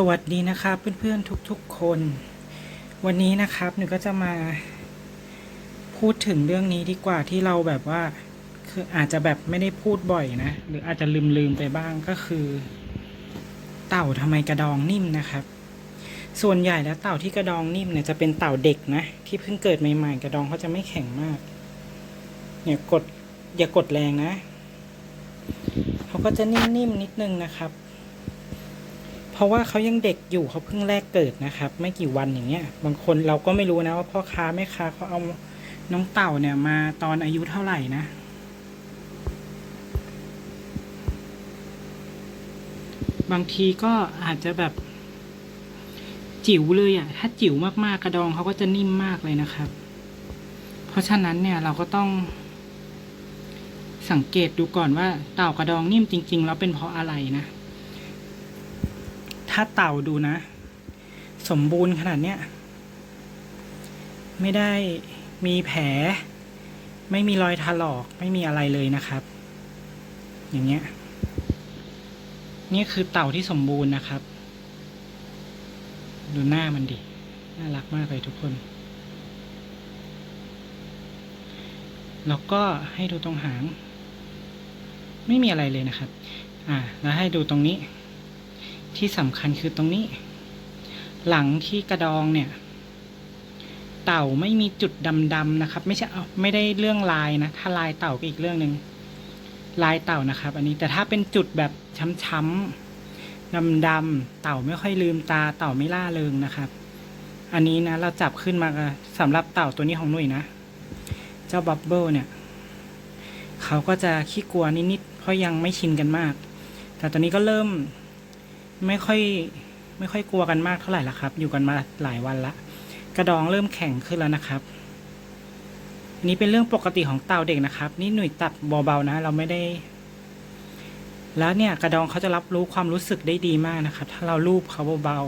สวัสดีนะครับเพื่อนๆทุกๆคน วันนี้นะครับหนูก็จะมาพูดถึงเรื่องนี้ดีกว่าที่เราแบบว่า คืออาจจะแบบไม่ได้พูดบ่อยนะ หรืออาจจะลืมๆไปบ้างก็คือ เต่าทำไมกระดองนิ่มนะครับ ส่วนใหญ่แล้วเต่าที่กระดองนิ่มเนี่ยจะเป็นเต่าเด็กนะ ที่เพิ่งเกิดใหม่ๆกระดองเขาจะไม่แข็งมากเนี่ยกดอย่ากดแรงนะเขาก็จะนิ่มๆนิดนึงนะครับ เพราะว่าเขายังเด็กอยู่เขาเพิ่งแรกเกิดนะครับ ไม่กี่วันอย่างเงี้ย บางคนเราก็ไม่รู้นะว่าพ่อค้าแม่ค้าเขาเอาน้องเต่าเนี่ยมาตอนอายุเท่าไหร่นะ บางทีก็อาจจะแบบ จิ๋วเลยอะ่ะ ถ้าจิ๋วมากๆกระดองเขาก็จะนิ่มมากเลยนะครับ เพราะฉะนั้นเนี่ยเราก็ต้องสังเกตดูก่อนว่าเต่ากระดองนิ่มจริง ๆ แล้วเป็นเพราะอะไรนะ ถ้าเต่าดูนะ สมบูรณ์ขนาดเนี้ย ไม่ได้มีแผล ไม่มีรอยถลอก ไม่มีอะไรเลยนะครับ อย่างเงี้ย นี่คือเต่าที่สมบูรณ์นะครับ ดูหน้ามันดิ น่ารักมากเลยทุกคน แล้วก็ให้ดูตรงหาง ไม่มีอะไรเลยนะครับ อ่า แล้วให้ดูตรงนี้ ที่สำคัญคือตรงนี้ หลังที่กระดองเนี่ย เต่าไม่มีจุดดำๆนะครับ ไม่ใช่ไม่ได้เรื่องลายนะ ถ้าลายเต่าก็อีกเรื่องหนึ่งลายเต่านะครับ อันนี้แต่ถ้าเป็นจุดแบบช้ำๆดำๆเต่าไม่ค่อยลืมตา เต่าไม่ล่าเริงนะครับ อันนี้นะ เราจับขึ้นมาสำหรับเต่าตัวนี้ของหนุ่ยนะ เจ้าบับเบิลเนี่ยเขาก็จะขี้กลัวนิดๆเพราะยังไม่ชินกันมาก แต่ตอนนี้ก็เริ่ม ไม่ค่อยไม่ค่อยกลัวกันมากเท่าไหร่ละครับ อยู่กันมาหลายวันละ กระดองเริ่มแข็งขึ้นแล้วนะครับอันนี้เป็นเรื่องปกติของเต่าเด็กนะครับ นี่หนุ่ยตัดเบาๆนะ เราไม่ได้ แล้วเนี่ย กระดองเขาจะรับรู้ความรู้สึกได้ดีมากนะครับ ถ้าเราลูบเขาเบา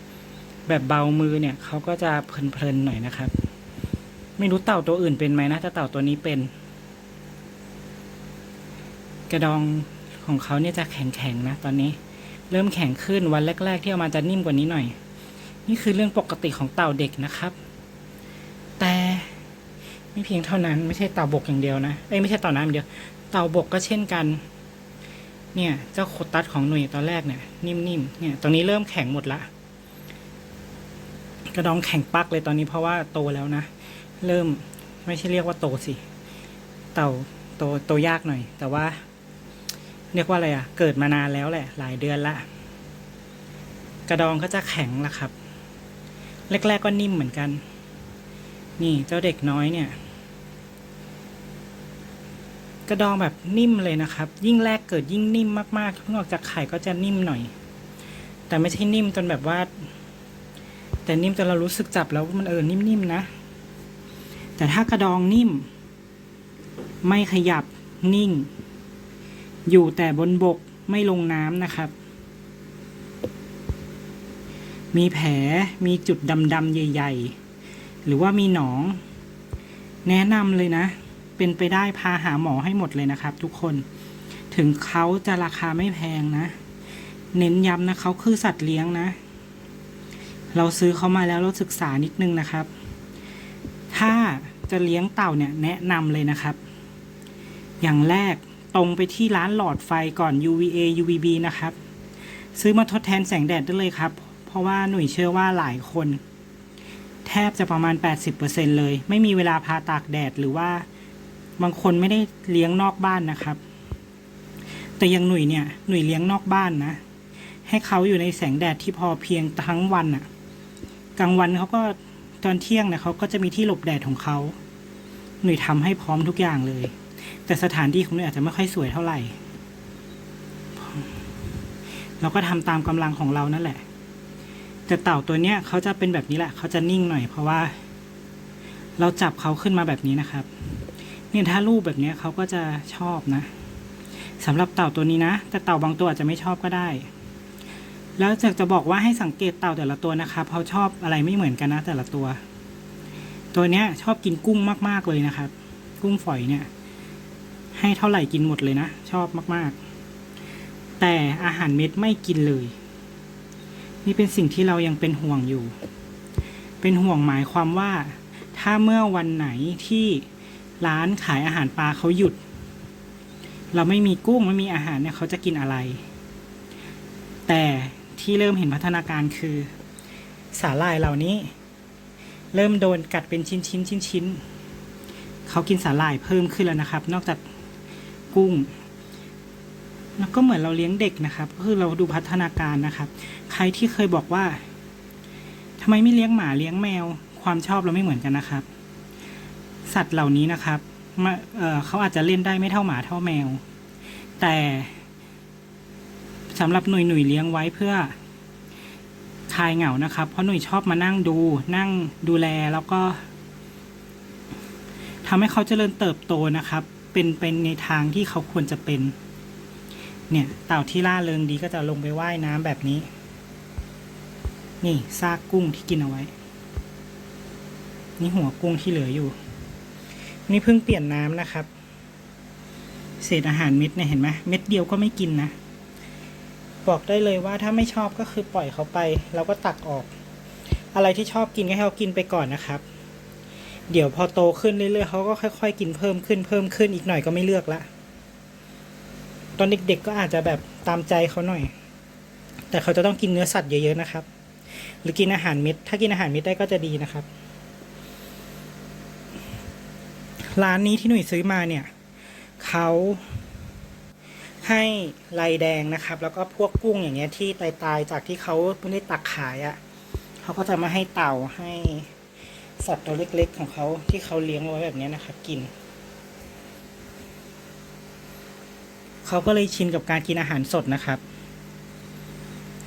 ๆแบบเบามือเนี่ยเขาก็จะเพลินๆหน่อยนะครับ ไม่รู้เต่าตัวอื่นเป็นไหมนะแต่เต่าตัวนี้เป็น กระดองของเขาเนี่ยจะแข็งๆนะ ตอนนี้ เริ่มแข็งขึ้นวันแรก ๆ ที่เอามาจะนิ่มกว่านี้หน่อย นี่คือเรื่องปกติของเต่าเด็กนะครับ แต่ไม่เพียงเท่านั้นไม่ใช่เต่าบกอย่างเดียวนะเอ้ยไม่ใช่เต่าน้ำอย่างเดียว เต่าบกก็เช่นกัน เนี่ยเจ้าโคตัสของหน่วยตอนแรกเนี่ยนิ่มๆเนี่ยตรงนี้เริ่มแข็งหมดละกระดองแข็งปักเลยตอนนี้เพราะว่าโตแล้วนะ เริ่มไม่ใช่เรียกว่าโตสิ เต่าโตโตยากหน่อย แต่ว่า เรียกว่าอะไรอะ เกิดมานานแล้วแหละ หลายเดือนละ กระดองก็จะแข็งละครับ แรกๆก็นิ่มเหมือนกัน นี่เจ้าเด็กน้อยเนี่ย กระดองแบบนิ่มเลยนะครับ ยิ่งแรกเกิดยิ่งนิ่มมากๆเพิ่งออกจากไข่ก็จะนิ่มหน่อย แต่ไม่ใช่นิ่มจนแบบว่า แต่นิ่มจนเรารู้สึกจับแล้วมันเออนิ่มๆนะ แต่ถ้ากระดองนิ่ม ไม่ขยับนิ่ง อยู่แต่บนบกไม่ลงน้ำนะครับ มีแผลมีจุดดำๆใหญ่ ๆ หรือว่ามีหนอง แนะนำเลยนะ เป็นไปได้พาหาหมอให้หมดเลยนะครับ ทุกคน ถึงเขาจะราคาไม่แพงนะ เน้นย้ำนะเขาคือสัตว์เลี้ยงนะ เราซื้อเขามาแล้วเราศึกษานิดนึงนะครับ ถ้าจะเลี้ยงเต่าเนี่ยแนะนำเลยนะครับ อย่างแรก ตรงไปที่ร้านหลอดไฟก่อน UVA UVB นะครับ ซื้อมาทดแทนแสงแดดได้เลยครับ เพราะว่าหนุ่ยเชื่อว่าหลายคน แทบจะประมาณ 80%เลย ไม่มีเวลาพาตากแดดหรือว่าบางคนไม่ได้เลี้ยงนอกบ้านนะครับ แต่อยังหนุ่ยเนี่ยหนุ่ยเลี้ยงนอกบ้านนะ ให้เขาอยู่ในแสงแดดที่พอเพียงทั้งวันอะกลางวันเขาก็ตอนเที่ยงเนี่ยเขาก็จะมีที่หลบแดดของเขา หนุ่ยทำให้พร้อมทุกอย่างเลย แต่สถานที่ของหนุ่ยอาจจะไม่ค่อยสวยเท่าไหร่ เราก็ทำตามกำลังของเรานั่นแหละ แต่เต่าตัวเนี้ยเขาจะเป็นแบบนี้แหละเขาจะนิ่งหน่อย เพราะว่า เราจับเขาขึ้นมาแบบนี้นะครับ เนี่ยถ้ารูปแบบเนี้ยเขาก็จะชอบนะสำหรับเต่าตัวนี้นะ แต่เต่าบางตัวอาจจะไม่ชอบก็ได้ แล้วจากจะบอกว่าให้สังเกตเต่าแต่ละตัวนะครับเขาชอบอะไรไม่เหมือนกันนะแต่ละตัว ตัวเนี้ยชอบกินกุ้งมาก ๆเลยนะครับ กุ้งฝอยเนี่ย ให้เท่าไหร่กินหมดเลยนะ ชอบมาก ๆ แต่อาหารเม็ดไม่กินเลย นี่เป็นสิ่งที่เรายังเป็นห่วงอยู่ เป็นห่วงหมายความว่า ถ้าเมื่อวันไหนที่ร้านขายอาหารปลาเขาหยุด เราไม่มีกุ้งไม่มีอาหารเนี่ยเขาจะกินอะไร แต่ที่เริ่มเห็นพัฒนาการคือ สาหร่ายเหล่านี้ เริ่มโดนกัดเป็นชิ้นชิ้นชิ้นชิ้นเขากินสาหร่ายเพิ่มขึ้นแล้วนะครับ นอกจาก กุ้ง แล้วก็เหมือนเราเลี้ยงเด็กนะครับ ก็คือเราดูพัฒนาการนะครับ ใครที่เคยบอกว่าทำไมไม่เลี้ยงหมาเลี้ยงแมว ความชอบเราไม่เหมือนกันนะครับ สัตว์เหล่านี้นะครับมาเเขาอาจจะเล่นได้ไม่เท่าหมาเท่าแมว แต่สำหรับหนุ่ยหนุ่ยๆเลี้ยงไว้เพื่อคลายเหงานะครับ เพราะหนุ่ยชอบมานั่งดู นั่งดูแลแล้วก็ทำให้เขาเจริญเติบโตนะครับ เป็นเป็นในทางที่เขาควรจะเป็น เนี่ยเต่าที่ล่าเริงดีก็จะลงไปว่ายน้ำแบบนี้ นี่ซากกุ้งที่กินเอาไว้ นี่หัวกุ้งที่เหลืออยู่ นี่เพิ่งเปลี่ยนน้ำนะครับ เศษอาหารเม็ดเนี่ยเห็นไหมเม็ดเดียวก็ไม่กินนะ บอกได้เลยว่าถ้าไม่ชอบก็คือปล่อยเขาไป เราก็ตักออก อะไรที่ชอบกินก็ให้เขากินไปก่อนนะครับ เดี๋ยวพอโตขึ้นเรื่อยๆเขาก็ค่อย ๆ กินเพิ่มขึ้นเพิ่มขึ้นอีกหน่อยก็ไม่เลือกละ ตอนเด็กๆก็อาจจะแบบตามใจเขาหน่อย แต่เขาจะต้องกินเนื้อสัตว์เยอะๆนะครับ หรือกินอาหารเม็ด ถ้ากินอาหารเม็ดได้ก็จะดีนะครับ ร้านนี้ที่หนุ่ยซื้อมาเนี่ยเขาให้ลายแดงนะครับ แล้วก็พวกกุ้งอย่างเงี้ยที่ตายๆจากที่เขาไม่ได้ตักขายอะ่ะเขาก็จะมาให้เต่าให้ สัตว์ตัวเล็กๆของเขาที่เขาเลี้ยงไว้แบบนี้นะครับ กิน เขาก็เลยชินกับการกินอาหารสดนะครับ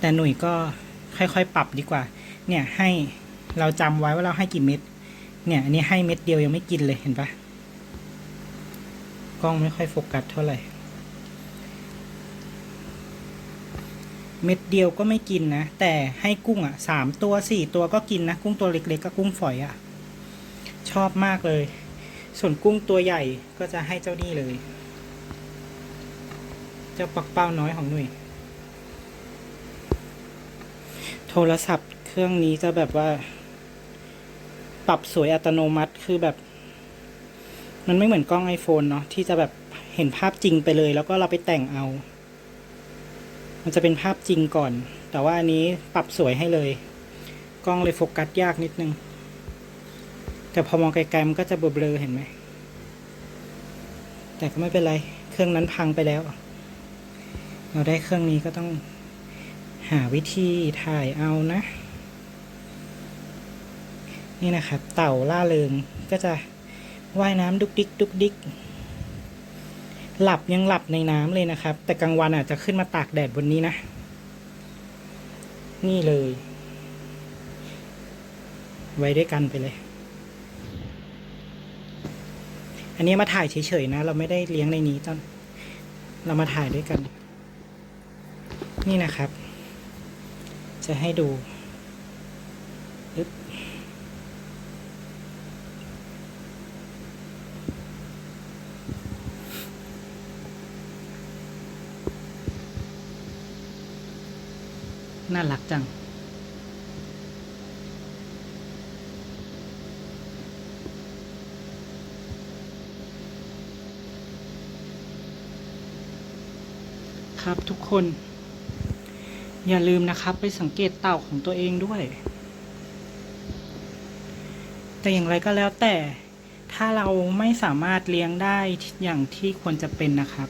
แต่หนุ่ยก็ค่อยๆ ปรับดีกว่า เนี่ยให้เราจำไว้ว่าเราให้กี่เม็ด เนี่ยอันนี้ให้เม็ดเดียวยังไม่กินเลยเห็นปะกล้องไม่ค่อยโฟกัสเท่าไหร่ เม็ดเดียวก็ไม่กินนะ แต่ให้กุ้งอะสามตัวสี่ตัวก็กินนะ กุ้งตัวเล็กๆก็กุ้งฝอยอะ ชอบมากเลย ส่วนกุ้งตัวใหญ่ก็จะให้เจ้านี่เลย เจ้าปักเป้าน้อยของหนุ่ยโทรศัพท์เครื่องนี้จะแบบว่า ปรับสวยอัตโนมัติคือแบบ มันไม่เหมือนกล้อง iPhone เนาะที่จะแบบเห็นภาพจริงไปเลย แล้วก็เราไปแต่งเอา มันจะเป็นภาพจริงก่อน แต่ว่าอันนี้ปรับสวยให้เลย กล้องเลยโฟกัสยากนิดนึง แต่พอมองไกลๆมันก็จะเบลอๆเห็นไหม แต่ก็ไม่เป็นไร เครื่องนั้นพังไปแล้ว เราได้เครื่องนี้ก็ต้องหาวิธีถ่ายเอานะ นี่นะครับ เต่าล่าเริงก็จะว่ายน้ำดุกดิกดุกดิก หลับยังหลับในน้ำเลยนะครับ แต่กลางวันอาจจะขึ้นมาตากแดดบนนี้นะ นี่เลย ไว้ด้วยกันไปเลย อันนี้มาถ่ายเฉยๆนะ เราไม่ได้เลี้ยงในนี้ตอนเรามาถ่ายด้วยกัน นี่นะครับ จะให้ดู น่ารักจัง ครับทุกคน อย่าลืมนะครับไปสังเกตเต่าของตัวเองด้วย แต่อย่างไรก็แล้วแต่ถ้าเราไม่สามารถเลี้ยงได้อย่างที่ควรจะเป็นนะครับ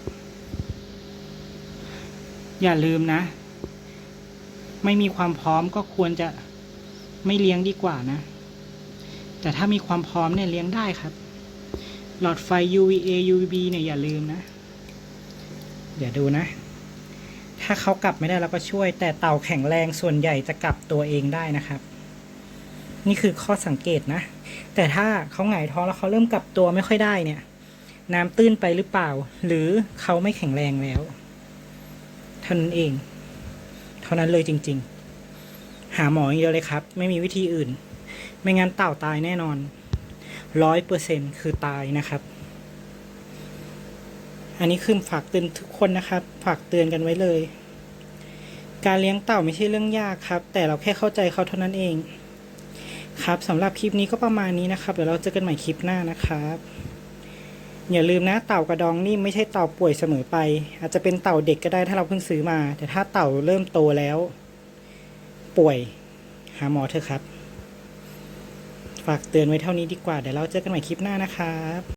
อย่าลืมนะ ไม่มีความพร้อมก็ควรจะไม่เลี้ยงดีกว่านะ แต่ถ้ามีความพร้อมเนี่ยเลี้ยงได้ครับ หลอดไฟ UVA UVB เนี่ยอย่าลืมนะ เดี๋ยวดูนะ ถ้าเขากลับไม่ได้เราก็ช่วย แต่เต่าแข็งแรงส่วนใหญ่จะกลับตัวเองได้นะครับ นี่คือข้อสังเกตนะ แต่ถ้าเขาหงายท้องแล้วเขาเริ่มกลับตัวไม่ค่อยได้เนี่ย น้ำตื้นไปหรือเปล่า หรือเขาไม่แข็งแรงแล้วท่านเอง เท่านั้นเลยจริง ๆ หาหมออย่างเดียวเลยครับ ไม่มีวิธีอื่น ไม่งั้นเต่าตายแน่นอนร้อยเปอร์เซ็นคือตายนะครับ อันนี้คือฝากเตือนทุกคนนะครับ ฝากเตือนกันไว้เลย การเลี้ยงเต่าไม่ใช่เรื่องยากครับ แต่เราแค่เข้าใจเขาเท่านั้นเอง ครับสำหรับคลิปนี้ก็ประมาณนี้นะครับ เดี๋ยวเราเจอกันใหม่คลิปหน้านะครับ อย่าลืมนะเต่ากระดองนี่ไม่ใช่เต่าป่วยเสมอไป อาจจะเป็นเต่าเด็กก็ได้ถ้าเราเพิ่งซื้อมา แต่ถ้าเต่าเริ่มโตแล้ว ป่วย หาหมอเถอะครับ ฝากเตือนไว้เท่านี้ดีกว่า เดี๋ยวเราเจอกันใหม่คลิปหน้านะครับ